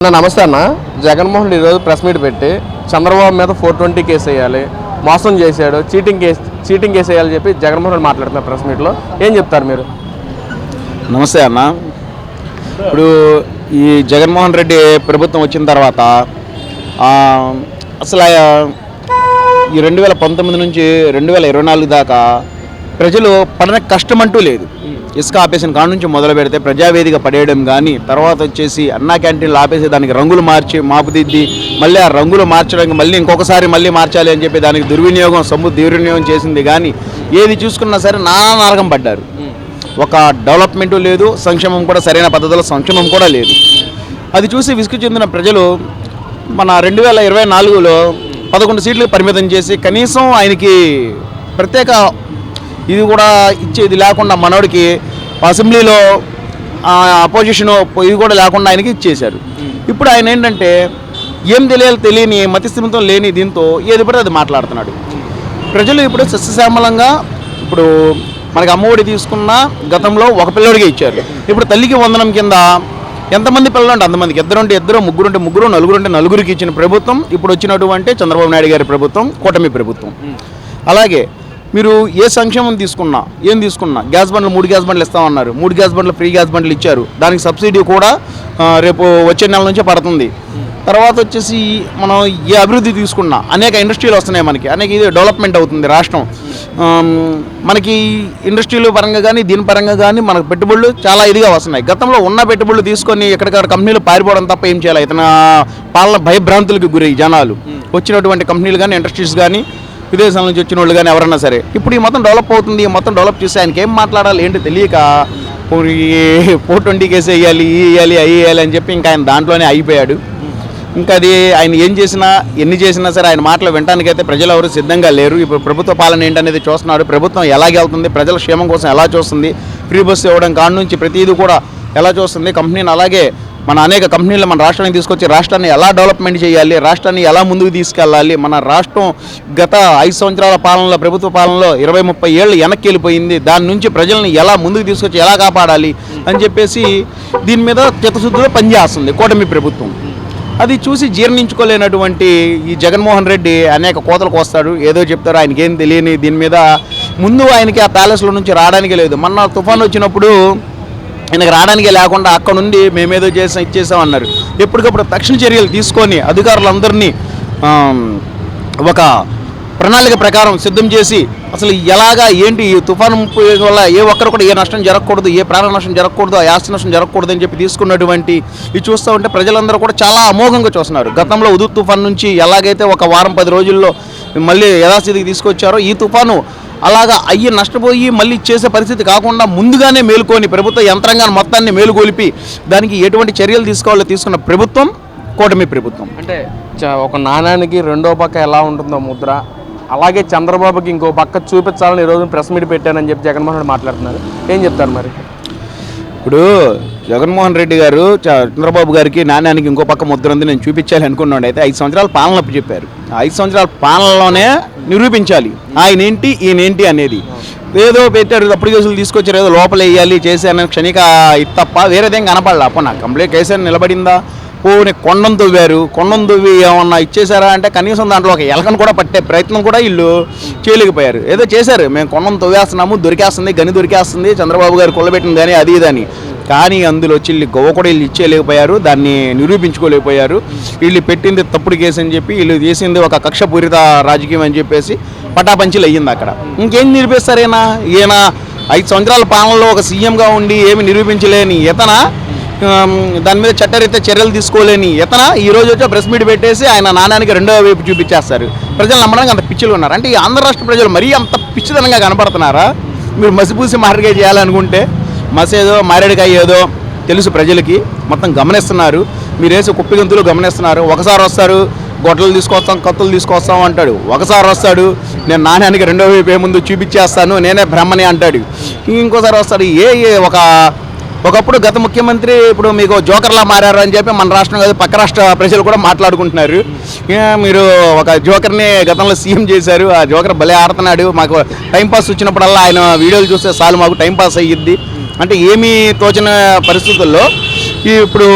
అన్న నమస్తే అన్న. జగన్మోహన్ రెడ్డి ఈరోజు ప్రెస్ మీట్ పెట్టి చంద్రబాబు మీద ఫోర్ ట్వంటీ కేసు వేయాలి మోసం చేశాడు చీటింగ్ కేసు చీటింగ్ కేసు వేయాలని చెప్పి జగన్మోహన్ రెడ్డి మాట్లాడుతున్నారు ప్రెస్ మీట్లో ఏం చెప్తారు మీరు? నమస్తే అన్న. ఇప్పుడు ఈ జగన్మోహన్ రెడ్డి ప్రభుత్వం వచ్చిన తర్వాత అసలు ఈ రెండు వేల పంతొమ్మిది నుంచి రెండు వేల ఇరవై నాలుగు దాకా ప్రజలు పడిన కష్టం అంటూ లేదు. ఇసుక ఆపేసిన కాడ నుంచి మొదలు పెడితే ప్రజావేదిక పడేయడం కానీ తర్వాత వచ్చేసి అన్నా క్యాంటీన్లు ఆపేసి దానికి రంగులు మార్చి మాపుదిద్ది మళ్ళీ ఆ రంగులు మార్చడానికి మళ్ళీ ఇంకొకసారి మళ్ళీ మార్చాలి అని చెప్పి దానికి దుర్వినియోగం సొమ్ము దుర్వినియోగం చేసింది కానీ ఏది చూసుకున్నా సరే నానా నరకం పడ్డారు. ఒక డెవలప్మెంటు లేదు సంక్షేమం కూడా సరైన పద్ధతిలో సంక్షేమం కూడా లేదు. అది చూసి విసుగు చెందిన ప్రజలు మన రెండు వేల ఇరవై నాలుగులో పదకొండు సీట్లు పరిమితం చేసి కనీసం ఆయనకి ప్రత్యేక ఇది కూడా ఇచ్చేది లేకుండా మనోడికి అసెంబ్లీలో అపోజిషన్ ఇది కూడా లేకుండా ఆయనకి ఇచ్చేశారు. ఇప్పుడు ఆయన ఏంటంటే ఏం తెలియాలి తెలియని మతిస్థిమితం లేని దీంతో ఏది పడితే అది మాట్లాడుతున్నాడు. ప్రజలు ఇప్పుడు సస్యశ్యామలంగా ఇప్పుడు మనకి అమ్మఒడి తీసుకున్న గతంలో ఒక పిల్లడికి ఇచ్చారు. ఇప్పుడు తల్లికి వందనం కింద ఎంతమంది పిల్లలు ఉంటే అంతమందికి. ఇద్దరు ఉంటే ఇద్దరు ముగ్గురు ఉంటే ముగ్గురు నలుగురు ఉంటే నలుగురికి ఇచ్చిన ప్రభుత్వం ఇప్పుడు వచ్చినటువంటి చంద్రబాబు నాయుడు గారి ప్రభుత్వం కూటమి ప్రభుత్వం. అలాగే మీరు ఏ సంక్షేమం తీసుకున్నా ఏం తీసుకున్నా గ్యాస్ బండ్లు మూడు గ్యాస్ బండ్లు ఇస్తామన్నారు. మూడు గ్యాస్ బండ్లు ఫ్రీ గ్యాస్ బండ్లు ఇచ్చారు. దానికి సబ్సిడీ కూడా రేపు వచ్చే నెల నుంచే పడుతుంది. తర్వాత వచ్చేసి మనం ఏ అభివృద్ధి తీసుకున్నా అనేక ఇండస్ట్రీలు వస్తున్నాయి మనకి. అనేక ఇది డెవలప్మెంట్ అవుతుంది రాష్ట్రం. మనకి ఇండస్ట్రీలు పరంగా కానీ దీని పరంగా కానీ మనకు పెట్టుబడులు చాలా ఇదిగా వస్తున్నాయి. గతంలో ఉన్న పెట్టుబడులు తీసుకొని ఎక్కడికక్కడ కంపెనీలు పారిపోవడం తప్ప ఏం చేయాలి ఇతను పాలన భయభ్రాంతులకు గురై జనాలు. వచ్చినటువంటి కంపెనీలు కానీ ఇండస్ట్రీస్ కానీ విదేశాల నుంచి వచ్చిన వాళ్ళు కానీ ఎవరన్నా సరే. ఇప్పుడు ఈ మొత్తం డెవలప్ అవుతుంది ఈ మొత్తం డెవలప్ చేసి ఆయనకి ఏం మాట్లాడాలి ఏంటి తెలియక ఫోర్ ట్వంటీ కేసు వేయాలి ఈ వేయాలి అవి వేయాలి అని చెప్పి ఇంకా ఆయన దాంట్లోనే అయిపోయాడు ఇంకా అది ఆయన ఏం చేసినా ఎన్ని చేసినా సరే ఆయన మాటలు వినడానికైతే ప్రజలు ఎవరు సిద్ధంగా లేరు. ఇప్పుడు ప్రభుత్వ పాలన ఏంటనేది చూస్తున్నారు ప్రభుత్వం ఎలాగెళ్తుంది ప్రజల క్షేమం కోసం ఎలా చూస్తుంది ఫ్రీ బస్సు ఇవ్వడం కాడ నుంచి ప్రతిదీ కూడా ఎలా చూస్తుంది కంపెనీని అలాగే మన అనేక కంపెనీలు మన రాష్ట్రానికి తీసుకొచ్చి రాష్ట్రాన్ని ఎలా డెవలప్మెంట్ చేయాలి రాష్ట్రాన్ని ఎలా ముందుకు తీసుకెళ్ళాలి మన రాష్ట్రం గత ఐదు సంవత్సరాల పాలనలో ప్రభుత్వ పాలనలో ఇరవై ముప్పై ఏళ్ళు వెనక్కి వెళ్ళిపోయింది దాని నుంచి ప్రజల్ని ఎలా ముందుకు తీసుకొచ్చి ఎలా కాపాడాలి అని చెప్పేసి దీని మీద చిత్తశుద్ధిలో పనిచేస్తుంది కూటమి ప్రభుత్వం. అది చూసి జీర్ణించుకోలేనటువంటి ఈ జగన్మోహన్ రెడ్డి అనేక కోతలకు వస్తాడు. ఏదో చెప్తారు ఆయనకి ఏం తెలియని దీని మీద ముందు ఆయనకి ఆ ప్యాలెస్లో నుంచి రావడానికి లేదు. మొన్న తుఫాన్ వచ్చినప్పుడు ఈయనకు రావడానికి లేకుండా అక్కడ నుండి మేమేదో చేసాం ఇచ్చేసాం అన్నారు. ఎప్పటికప్పుడు తక్షణ చర్యలు తీసుకొని అధికారులందరినీ ఒక ప్రణాళిక ప్రకారం సిద్ధం చేసి అసలు ఎలాగా ఏంటి ఈ తుఫాను ముప్పు వల్ల ఏ ఒక్కరు కూడా ఏ నష్టం జరగకూడదు ఏ ప్రాణ నష్టం జరగకూడదు ఆ ఆస్తి నష్టం జరగకూడదు అని చెప్పి తీసుకున్నటువంటి ఇది చూస్తూ ఉంటే ప్రజలందరూ కూడా చాలా అమోఘంగా చూస్తున్నారు. గతంలో ఉదు తుఫాన్ నుంచి ఎలాగైతే ఒక వారం పది రోజుల్లో మళ్ళీ యథాస్థితికి తీసుకొచ్చారో ఈ తుఫాను అలాగా అయ్యి నష్టపోయి మళ్ళీ చేసే పరిస్థితి కాకుండా ముందుగానే మేలుకొని ప్రభుత్వ యంత్రాంగాన్ని మొత్తాన్ని మేలుకొలిపి దానికి ఎటువంటి చర్యలు తీసుకోవాలో తీసుకున్న ప్రభుత్వం కూటమి ప్రభుత్వం. అంటే చ- ఒక నాణానికి రెండో పక్క ఎలా ఉంటుందో ముద్ర? అలాగే చంద్రబాబుకి ఇంకో పక్క చూపించాలని ఈరోజు ప్రెస్ మీట్ పెట్టానని చెప్పి జగన్మోహన్ రెడ్డి మాట్లాడుతున్నారు. ఏం చెప్తారు మరి? ఇప్పుడు జగన్మోహన్ రెడ్డి గారు చంద్రబాబు గారికి నాణ్యానికి ఇంకో పక్క ముద్ర ఉంది నేను చూపించాలి అనుకున్నాడు అయితే ఐదు సంవత్సరాల పాలన చెప్పారు. ఐదు సంవత్సరాల పాలనలోనే నిరూపించాలి. ఆయన ఏంటి ఈయనేంటి అనేది. ఏదో పెట్టారు తప్పుడు కేసులు తీసుకొచ్చారు ఏదో లోపల వేయాలి చేశాను క్షణిక ఇది తప్ప వేరేదేం కనపడలే. అప్ప నాకు కంప్లీట్ కేసు నిలబడిందా? పోనీ కొండం తవ్వారు కొండం తవ్వి ఏమన్నా ఇచ్చేసారా అంటే కనీసం దాంట్లో ఒక ఎలకను కూడా పట్టే ప్రయత్నం కూడా వీళ్ళు చేయలేకపోయారు. ఏదో చేశారు. మేము కొండం తవ్వేస్తున్నాము దొరికేస్తుంది గని దొరికేస్తుంది చంద్రబాబు గారు కొల్లబెట్టింది కానీ అది ఇదని. కానీ అందులో వచ్చి వీళ్ళు గొవ్వ కూడా వీళ్ళు ఇచ్చేయలేకపోయారు దాన్ని నిరూపించుకోలేకపోయారు. వీళ్ళు పెట్టింది తప్పుడు కేసు అని చెప్పి వీళ్ళు చేసింది ఒక కక్షపూరిత రాజకీయం అని చెప్పేసి పటాపంచీలు అయ్యింది అక్కడ. ఇంకేం నిరూపిస్తారు ఈయన? ఈయన ఐదు సంవత్సరాల పాలనలో ఒక సీఎంగా ఉండి ఏమి నిరూపించలేని ఇతన? దాని మీద చట్టరీత్యా చర్యలు తీసుకోలేని ఇతన ఈ రోజు వచ్చి ప్రెస్ మీట్ పెట్టేసి ఆయన నాణానికి రెండో వైపు చూపించేస్తారు. ప్రజలు నమ్మడానికి అంత పిచ్చిలు ఉన్నారు. అంటే ఈ ఆంధ్ర రాష్ట్ర ప్రజలు మరీ అంత పిచ్చిదనంగా కనపడుతున్నారా? మీరు మసిపూసి మారడికాయ చేయాలనుకుంటే మసేదో మారేడుకాయ ఏదో తెలుసు ప్రజలకి. మొత్తం గమనిస్తున్నారు. మీరు వేసే కుప్పి గంతులు గమనిస్తున్నారు. ఒకసారి వస్తారు గొడ్డలు తీసుకొస్తాం కత్తులు తీసుకొస్తాం అంటాడు. ఒకసారి వస్తాడు నేను నాణ్యానికి రెండో వైపు ముందు చూపించేస్తాను నేనే బ్రహ్మని అంటాడు. ఇంకోసారి వస్తాడు ఏ ఒక ఒకప్పుడు గత ముఖ్యమంత్రి ఇప్పుడు మీకు జోకర్లా మారారు అని చెప్పి మన రాష్ట్రం కాదు పక్క రాష్ట్ర ప్రజలు కూడా మాట్లాడుకుంటున్నారు. మీరు ఒక జోకర్ని గతంలో సీఎం చేశారు. ఆ జోకర్ భలే ఆడుతున్నాడు. మాకు టైంపాస్ వచ్చినప్పుడల్లా ఆయన వీడియోలు చూస్తే చాలు మాకు టైంపాస్ అయ్యిద్ది. అంటే ఏమీ తోచిన పరిస్థితుల్లో ఇప్పుడు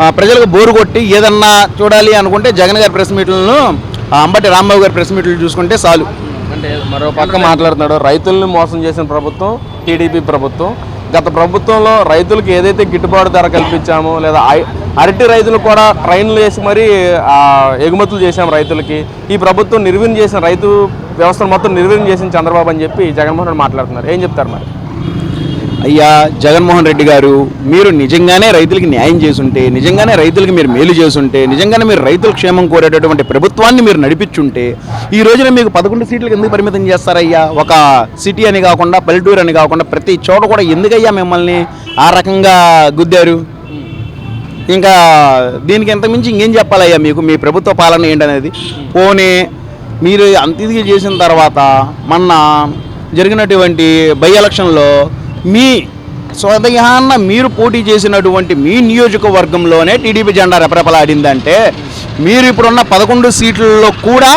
ఆ, ప్రజలకు బోరు కొట్టి ఏదన్నా చూడాలి అనుకుంటే జగన్ గారి ప్రెస్ మీట్లను అంబటి రాంబాబు గారి ప్రెస్ మీట్లు చూసుకుంటే చాలు. అంటే మరో పక్క మాట్లాడుతున్నాడు. రైతుల్ని మోసం చేసిన ప్రభుత్వం టీడీపీ ప్రభుత్వం గత ప్రభుత్వంలో రైతులకు ఏదైతే గిట్టుబాటు ధర కల్పించామో లేదా అరటి రైతులు కూడా ట్రైన్లు వేసి మరీ ఎగుమతులు చేశాం రైతులకి. ఈ ప్రభుత్వం నిర్వీర్యం చేసిన రైతు వ్యవస్థను మొత్తం నిర్వీర్యం చేసిన చంద్రబాబు అని చెప్పి జగన్మోహన్ రెడ్డి మాట్లాడుతున్నారు. ఏం చెప్తారు మరి? అయ్యా జగన్మోహన్ రెడ్డి గారు మీరు నిజంగానే రైతులకి న్యాయం చేసుంటే నిజంగానే రైతులకి మీరు మేలు చేసుంటే నిజంగానే మీరు రైతుల క్షేమం కోరేటటువంటి ప్రభుత్వాన్ని మీరు నడిపించుంటే ఈ రోజున మీకు పదకొండు సీట్లకు ఎందుకు పరిమితం చేస్తారయ్యా? ఒక సిటీ అని కాకుండా పల్లెటూరు అని కాకుండా ప్రతి చోట కూడా ఎందుకయ్యా మిమ్మల్ని ఆ రకంగా గుద్దారు? ఇంకా దీనికి ఎంత మించి ఇంకేం చెప్పాలయ్యా మీకు? మీ ప్రభుత్వ పాలన ఏంటనేది? పోనీ మీరు అంత ఇదిగా చేసిన తర్వాత మొన్న జరిగినటువంటి బై ఎలక్షన్లో మీ స్వదయాన్న మీరు పోటీ చేసినటువంటి మీ నియోజకవర్గంలోనే టీడీపీ జెండా రెపరెపలాడిందంటే మీరు ఇప్పుడున్న పదకొండు సీట్లలో కూడా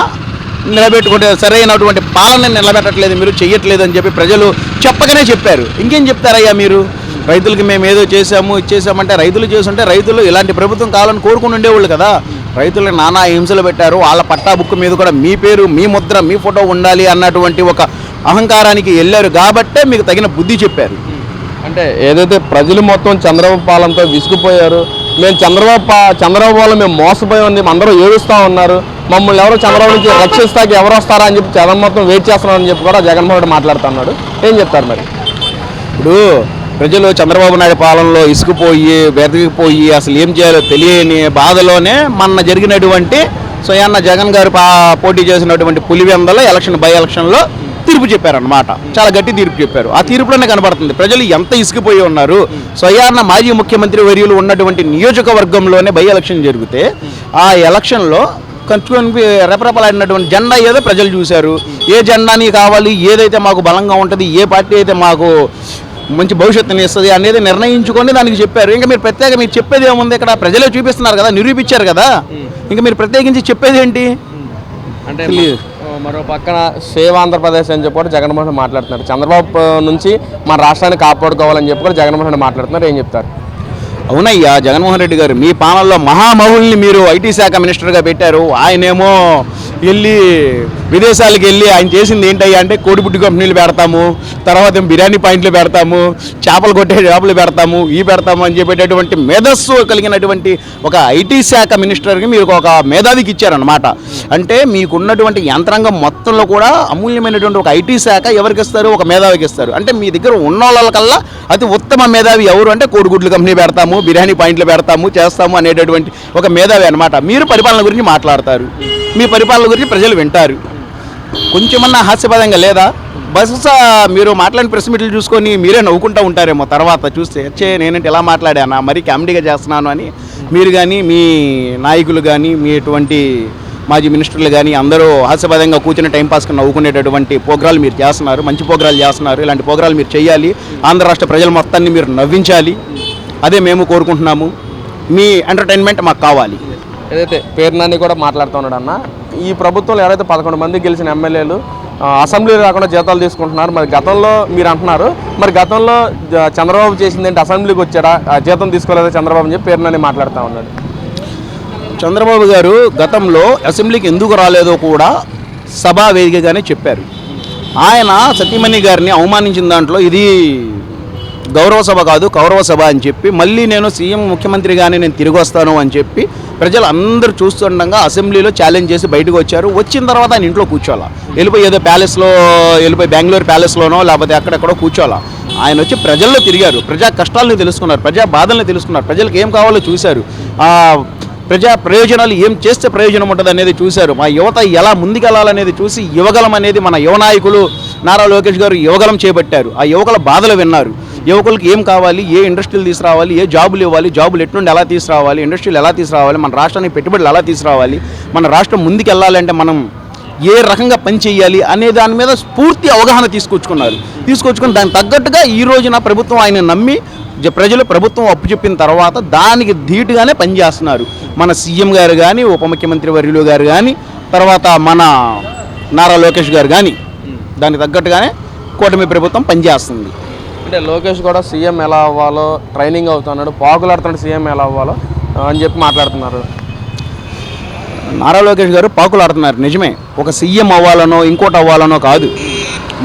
నిలబెట్టుకుంటే సరైనటువంటి పాలన నిలబెట్టట్లేదు మీరు చెయ్యట్లేదు అని చెప్పి ప్రజలు చెప్పగానే చెప్పారు. ఇంకేం చెప్తారయ్యా మీరు? రైతులకి మేము ఏదో చేసాము ఇచ్చేసామంటే రైతులు చేసుంటే రైతులు ఇలాంటి ప్రభుత్వం కావాలని కోరుకుని ఉండేవాళ్ళు కదా. రైతులకు నానా హింసలు పెట్టారు. వాళ్ళ పట్టా బుక్ మీద కూడా మీ పేరు మీ ముద్ర మీ ఫోటో ఉండాలి అన్నటువంటి ఒక అహంకారానికి వెళ్ళారు. కాబట్టే మీకు తగిన బుద్ధి చెప్పారు. అంటే ఏదైతే ప్రజలు మొత్తం చంద్రబాబు పాలనతో విసిగిపోయారు మేము చంద్రబాబు పా- చంద్రబాబు వల్ల మేము మోసపోయాం అందరూ ఏడుస్తూ ఉన్నారు. మమ్మల్ని ఎవరు చంద్రబాబు నుంచి రక్షిస్తాకి ఎవరు వస్తారా అని చెప్పి జనం మొత్తం వెయిట్ చేస్తున్నారని చెప్పి కూడా జగన్మోహన్ రెడ్డి మాట్లాడుతున్నాడు. ఏం చెప్తారు మరి? ఇప్పుడు ప్రజలు చంద్రబాబు నాయుడు పాలనలో ఇసుకుపోయి బెదగిపోయి అసలు ఏం చేయాలో తెలియని బాధలోనే మొన్న జరిగినటువంటి స్వయాన్న జగన్ గారు పోటీ చేసినటువంటి పులివెందలో ఎలక్షన్ బై ఎలక్షన్లో తీర్పు చెప్పారనమాట చాలా గట్టి తీర్పు చెప్పారు. ఆ తీర్పులోనే కనబడుతుంది. ప్రజలు ఎంత ఇసుకుపోయి ఉన్నారు? స్వయాన్న మాజీ ముఖ్యమంత్రి వర్యులు ఉన్నటువంటి నియోజకవర్గంలోనే బై ఎలక్షన్ జరిగితే ఆ ఎలక్షన్లో కంచుకొని రెపరెపలాడినటువంటి జెండా ఏదో ప్రజలు చూశారు. ఏ జెండాని కావాలి? ఏదైతే మాకు బలంగా ఉంటుంది? ఏ పార్టీ అయితే మాకు మంచి భవిష్యత్తుని ఇస్తుంది అనేది నిర్ణయించుకొని దానికి చెప్పారు. ఇంకా మీరు ప్రత్యేక మీరు చెప్పేది ఏముంది? ఇక్కడ ప్రజలే చూపిస్తున్నారు కదా నిరూపించారు కదా. ఇంకా మీరు ప్రత్యేకించి చెప్పేది ఏంటి? అంటే మరో పక్కన సేవ్ ఆంధ్రప్రదేశ్ అని చెప్పి కూడా జగన్మోహన్ రెడ్డి మాట్లాడుతున్నారు. చంద్రబాబు నుంచి మన రాష్ట్రాన్ని కాపాడుకోవాలని చెప్పి కూడా జగన్మోహన్ రెడ్డి మాట్లాడుతున్నారు. ఏం చెప్తారు? అవునయ్యా జగన్మోహన్ రెడ్డి గారు మీ పాలనలో మహామహుల్ని మీరు ఐటీ శాఖ మినిస్టర్గా పెట్టారు. ఆయనేమో వెళ్ళి విదేశాలకు వెళ్ళి ఆయన చేసింది ఏంటయ్యా అంటే కోడిపుట్టి కంపెనీలు పెడతాము తర్వాత బిర్యానీ పాయింట్లు పెడతాము చేపలు కొట్టే చేపలు పెడతాము ఈ పెడతాము అని చెప్పేటటువంటి మేధస్సు కలిగినటువంటి ఒక ఐటీ శాఖ మినిస్టర్కి మీరు ఒక మేధావికి ఇచ్చారనమాట అంటే మీకున్నటువంటి యంత్రాంగం మొత్తంలో కూడా అమూల్యమైనటువంటి ఒక ఐటీ శాఖ ఎవరికి ఇస్తారు? ఒక మేధావికి ఇస్తారు. అంటే మీ దగ్గర ఉన్న వాళ్ళకల్లా అతి ఉత్తమ మేధావి ఎవరు అంటే కోడిగుడ్లు కంపెనీ పెడతాము బిర్యానీ పాయింట్లు పెడతాము చేస్తాము అనేటటువంటి ఒక మేధావి అనమాట మీరు పరిపాలన గురించి మాట్లాడతారు. మీ పరిపాలన గురించి ప్రజలు వింటారు. కొంచెమన్నా హాస్యపదంగా లేదా? బహుశా మీరు మాట్లాడిన ప్రెస్ మీట్లు చూసుకొని మీరే నవ్వుకుంటూ ఉంటారేమో తర్వాత చూస్తే వచ్చే నేనంటే ఎలా మాట్లాడానా? మరి కామెడీగా చేస్తున్నాను అని మీరు కానీ మీ నాయకులు కానీ మీ ఎటువంటి మాజీ మినిస్టర్లు కానీ అందరూ హాస్యపదంగా కూర్చుని టైంపాస్కి నవ్వుకునేటటువంటి పోగ్రాలు మీరు చేస్తున్నారు. మంచి పోగ్రాలు చేస్తున్నారు. ఇలాంటి పోగ్రాలు మీరు చేయాలి. ఆంధ్ర రాష్ట్ర ప్రజల మొత్తాన్ని మీరు నవ్వించాలి. అదే మేము కోరుకుంటున్నాము. మీ ఎంటర్టైన్మెంట్ మాకు కావాలి. ఏదైతే పేరు నాని కూడా మాట్లాడుతున్నాడన్నా అన్న ఈ ప్రభుత్వంలో ఎవరైతే పదకొండు మంది గెలిచిన ఎమ్మెల్యేలు అసెంబ్లీ రాకుండా జీతాలు తీసుకుంటున్నారు. మరి గతంలో మీరు అంటున్నారు. మరి గతంలో చంద్రబాబు చేసిందేంటి అసెంబ్లీకి వచ్చాడా జీతం తీసుకోలేదా చంద్రబాబు అని చెప్పి పేరునని మాట్లాడుతూ ఉన్నాడు చంద్రబాబు గారు గతంలో అసెంబ్లీకి ఎందుకు రాలేదో కూడా సభా వేదికగానే చెప్పారు. ఆయన సతీమణి గారిని అవమానించిన దాంట్లో ఇది గౌరవ సభ కాదు కౌరవ సభ అని చెప్పి మళ్ళీ నేను సీఎం ముఖ్యమంత్రిగానే నేను తిరిగి వస్తాను అని చెప్పి ప్రజలు అందరూ చూస్తుండగా అసెంబ్లీలో ఛాలెంజ్ చేసి బయటకు వచ్చారు. వచ్చిన తర్వాత ఆయన ఇంట్లో కూర్చోాలా వెళ్ళిపోయి ఏదో ప్యాలెస్లో వెళ్ళిపోయి బెంగళూరు ప్యాలెస్లోనో లేకపోతే అక్కడెక్కడో కూర్చోాలా ఆయన వచ్చి ప్రజల్లో తిరిగారు. ప్రజా కష్టాలను తెలుసుకున్నారు ప్రజా బాధలను తెలుసుకున్నారు. ప్రజలకు ఏం కావాలో చూశారు. ప్రజా ప్రయోజనాలు ఏం చేస్తే ప్రయోజనం ఉంటుంది అనేది చూశారు. మా యువత ఎలా ముందుకెళ్ళాలనేది చూసి యువగలం అనేది మన యువ నాయకులు నారా లోకేష్ గారు యువగలం చేపట్టారు. ఆ యువకుల బాధలు విన్నారు. యువకులకు ఏం కావాలి? ఏ ఇండస్ట్రీలు తీసుకురావాలి? ఏ జాబులు ఇవ్వాలి? జాబులు ఎట్నుండి ఎలా తీసుకురావాలి? ఇండస్ట్రీలు ఎలా తీసుకురావాలి? మన రాష్ట్రానికి పెట్టుబడులు ఎలా తీసుకురావాలి? మన రాష్ట్రం ముందుకెళ్ళాలంటే మనం ఏ రకంగా పని చేయాలి అనే దాని మీద పూర్తి అవగాహన తీసుకొచ్చుకున్నారు. తీసుకొచ్చుకుని దానికి తగ్గట్టుగా ఈ రోజున ప్రభుత్వం ఆయన నమ్మి ప్రజలు ప్రభుత్వం అప్పు చెప్పిన తర్వాత దానికి ధీటుగానే పనిచేస్తున్నారు మన సీఎం గారు కానీ ఉప ముఖ్యమంత్రి వర్యులు గారు కానీ తర్వాత మన నారా లోకేష్ గారు కానీ దానికి తగ్గట్టుగానే కూటమి ప్రభుత్వం పనిచేస్తుంది అంటే లోకేష్ కూడా సీఎం ఎలా అవ్వాలో ట్రైనింగ్ అవుతున్నాడు పాకులాడుతున్నాడు సీఎం ఎలా అవ్వాలో అని చెప్పి మాట్లాడుతున్నారు. నారా లోకేష్ గారు పాకులాడుతున్నారు నిజమే. ఒక సీఎం అవ్వాలనో ఇంకోటి అవ్వాలనో కాదు.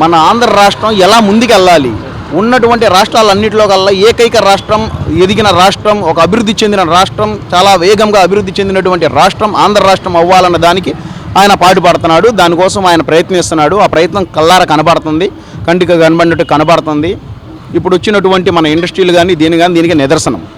మన ఆంధ్ర రాష్ట్రం ఎలా ముందుకెళ్ళాలి? ఉన్నటువంటి రాష్ట్రాలన్నింటిలో కల్లా ఏకైక రాష్ట్రం ఎదిగిన రాష్ట్రం ఒక అభివృద్ధి చెందిన రాష్ట్రం చాలా వేగంగా అభివృద్ధి చెందినటువంటి రాష్ట్రం ఆంధ్ర రాష్ట్రం అవ్వాలన్న దానికి ఆయన పాటుపడుతున్నాడు. దానికోసం ఆయన ప్రయత్నిస్తున్నాడు. ఆ ప్రయత్నం కల్లార కనబడుతుంది. కంటికి కనబడినట్టు కనబడుతుంది. ఇప్పుడు వచ్చినటువంటి మన ఇండస్ట్రీలు కానీ దీని కానీ దీనికి నిదర్శనం.